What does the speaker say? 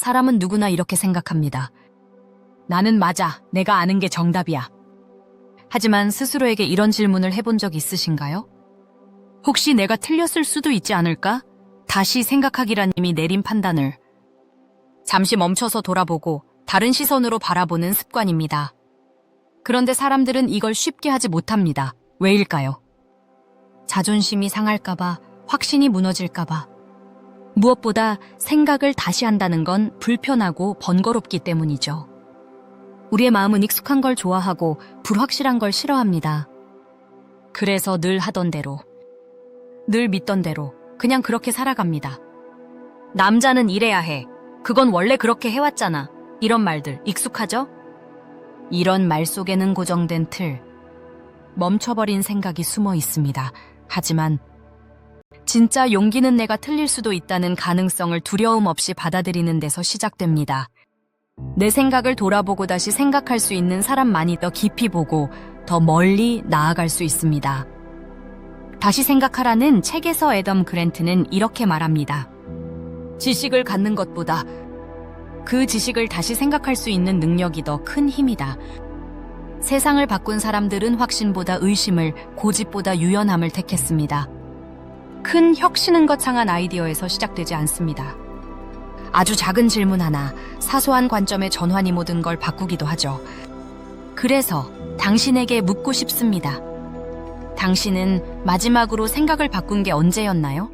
사람은 누구나 이렇게 생각합니다. 나는 맞아. 내가 아는 게 정답이야. 하지만 스스로에게 이런 질문을 해본 적 있으신가요? 혹시 내가 틀렸을 수도 있지 않을까? 다시 생각하기란 이미 내린 판단을 잠시 멈춰서 돌아보고 다른 시선으로 바라보는 습관입니다. 그런데 사람들은 이걸 쉽게 하지 못합니다. 왜일까요? 자존심이 상할까봐, 확신이 무너질까봐. 무엇보다 생각을 다시 한다는 건 불편하고 번거롭기 때문이죠. 우리의 마음은 익숙한 걸 좋아하고 불확실한 걸 싫어합니다. 그래서 늘 하던 대로, 늘 믿던 대로 그냥 그렇게 살아갑니다. 남자는 이래야 해. 그건 원래 그렇게 해왔잖아. 이런 말들 익숙하죠? 이런 말 속에는 고정된 틀, 멈춰버린 생각이 숨어 있습니다. 하지만 진짜 용기는 내가 틀릴 수도 있다는 가능성을 두려움 없이 받아들이는 데서 시작됩니다. 내 생각을 돌아보고 다시 생각할 수 있는 사람만이 더 깊이 보고 더 멀리 나아갈 수 있습니다. 다시 생각하라는 책에서 애덤 그랜트는 이렇게 말합니다. 지식을 갖는 것보다 그 지식을 다시 생각할 수 있는 능력이 더 큰 힘이다. 세상을 바꾼 사람들은 확신보다 의심을, 고집보다 유연함을 택했습니다. 큰 혁신은 거창한 아이디어에서 시작되지 않습니다. 아주 작은 질문 하나, 사소한 관점의 전환이 모든 걸 바꾸기도 하죠. 그래서 당신에게 묻고 싶습니다. 당신은 마지막으로 생각을 바꾼 게 언제였나요?